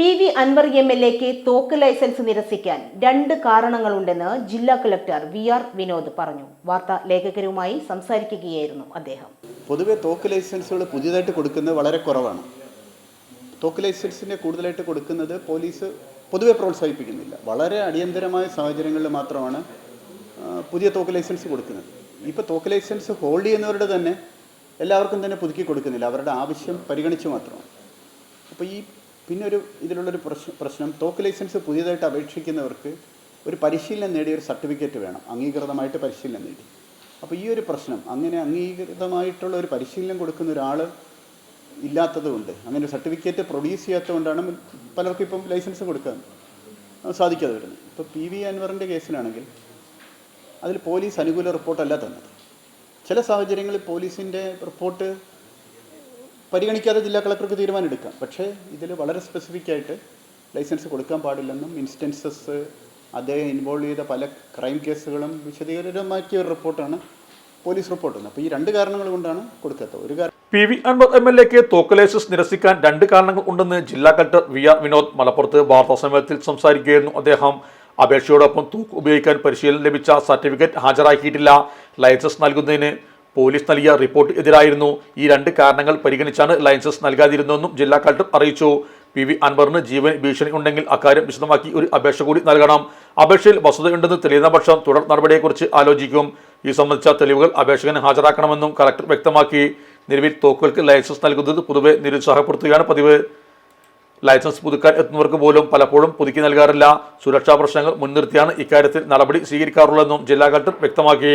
P V Anwar M L എക്ക് തോക്ക് licence നിരസിക്കാൻ രണ്ട് കാരണങ്ങളുണ്ടെന്ന് ജില്ലാ കളക്ടർ വി ആർ വിനോദ് പറഞ്ഞു. വാർത്താ ലേഖകരുമായി സംസാരിക്കുകയായിരുന്നു അദ്ദേഹം. പൊതുവെ തോക്ക് ലൈസൻസുകൾ പുതിയതായിട്ട് കൊടുക്കുന്നത് വളരെ കുറവാണ്. തോക്ക് ലൈസൻസിനെ കൂടുതലായിട്ട് കൊടുക്കുന്നത് പോലീസ് പൊതുവെ പ്രോത്സാഹിപ്പിക്കുന്നില്ല. വളരെ അടിയന്തരമായ സാഹചര്യങ്ങളിൽ മാത്രമാണ് പുതിയ തോക്ക് ലൈസൻസ് കൊടുക്കുന്നത്. ഇപ്പോൾ തോക്ക് ലൈസൻസ് ഹോൾഡ് ചെയ്യുന്നവരുടെ തന്നെ എല്ലാവർക്കും തന്നെ പുതുക്കി കൊടുക്കുന്നില്ല. അവരുടെ ആവശ്യം പരിഗണിച്ച് മാത്രമാണ്. അപ്പോൾ ഈ പിന്നെ ഒരു ഇതിലുള്ളൊരു പ്രശ്നം പ്രശ്നം തോക്ക് ലൈസൻസ് പുതിയതായിട്ട് അപേക്ഷിക്കുന്നവർക്ക് ഒരു പരിശീലനം നേടിയ ഒരു സർട്ടിഫിക്കറ്റ് വേണം അംഗീകൃതമായിട്ട് പരിശീലനം നേടി. അപ്പോൾ ഈ ഒരു പ്രശ്നം അങ്ങനെ അംഗീകൃതമായിട്ടുള്ള ഒരു പരിശീലനം കൊടുക്കുന്ന ഒരാൾ ഇല്ലാത്തതുകൊണ്ട് അങ്ങനെ സർട്ടിഫിക്കറ്റ് പ്രൊഡ്യൂസ് ചെയ്യാത്തതുകൊണ്ടാണ് പലർക്കും ഇപ്പം ലൈസൻസ് കൊടുക്കാൻ സാധിക്കാതെ വരുന്നത്. ഇപ്പോൾ പി വി അൻവറിന്റെ കേസിലാണെങ്കിൽ അതിൽ പോലീസ് അനുകൂല റിപ്പോർട്ടല്ല തന്നത്. ചില സാഹചര്യങ്ങളിൽ പോലീസിന്റെ റിപ്പോർട്ട് പരിഗണിക്കാതെ ജില്ലാ കളക്ടർക്ക് തീരുമാനമെടുക്കാം. പക്ഷേ ഇതിൽ വളരെ സ്പെസിഫിക് ആയിട്ട് ലൈസൻസ് കൊടുക്കാൻ പാടില്ലെന്നും ഇൻസ്റ്റൻസസ് അദ്ദേഹം ഇൻവോൾവ് ചെയ്ത പല ക്രൈം കേസുകളും വിശദീകരമാക്കിയ ഒരു റിപ്പോർട്ടാണ് പോലീസ് റിപ്പോർട്ട് അപ്പോൾ ഈ രണ്ട് കാരണങ്ങൾ കൊണ്ടാണ് കൊടുക്കാത്തത്. ഒരു കാരണം പി വി അൻപത് എം എൽ എക്ക് തോക്ക് ലൈസൻസ് നിരസിക്കാൻ രണ്ട് കാരണങ്ങൾ ഉണ്ടെന്ന് ജില്ലാ കളക്ടർ വി ആർ വിനോദ് മലപ്പുറത്ത് വാർത്താ സമ്മേളനത്തിൽ സംസാരിക്കുകയായിരുന്നു അദ്ദേഹം. അപേക്ഷയോടൊപ്പം തൂക്ക് ഉപയോഗിക്കാൻ പരിശീലനം ലഭിച്ച സർട്ടിഫിക്കറ്റ് ഹാജരാക്കിയിട്ടില്ല. ലൈസൻസ് നൽകുന്നതിന് പോലീസ് നൽകിയ റിപ്പോർട്ട് എതിരായിരുന്നു. ഈ രണ്ട് കാരണങ്ങൾ പരിഗണിച്ചാണ് ലൈസൻസ് നൽകാതിരുന്നതെന്നും ജില്ലാ കളക്ടർ അറിയിച്ചു. പി വി അൻവറിന് ജീവൻ ഭീഷണി ഉണ്ടെങ്കിൽ അക്കാര്യം വിശദമാക്കി ഒരു അപേക്ഷ കൂടി നൽകണം. അപേക്ഷയിൽ വസ്തുതയുണ്ടെന്ന് തെളിയുന്ന പക്ഷം തുടർ നടപടിയെക്കുറിച്ച് ആലോചിക്കും. ഈ സംബന്ധിച്ച തെളിവുകൾ അപേക്ഷകന് ഹാജരാക്കണമെന്നും കളക്ടർ വ്യക്തമാക്കി. നിലവിൽ തോക്കുകൾക്ക് ലൈസൻസ് നൽകുന്നത് പൊതുവെ നിരുത്സാഹപ്പെടുത്തുകയാണ് പതിവ്. ലൈസൻസ് പുതുക്കാൻ എത്തുന്നവർക്ക് പോലും പലപ്പോഴും പുതുക്കി നൽകാറില്ല. സുരക്ഷാ പ്രശ്നങ്ങൾ മുൻനിർത്തിയാണ് ഇക്കാര്യത്തിൽ നടപടി സ്വീകരിക്കാറുള്ളതെന്നും ജില്ലാ കളക്ടർ വ്യക്തമാക്കി.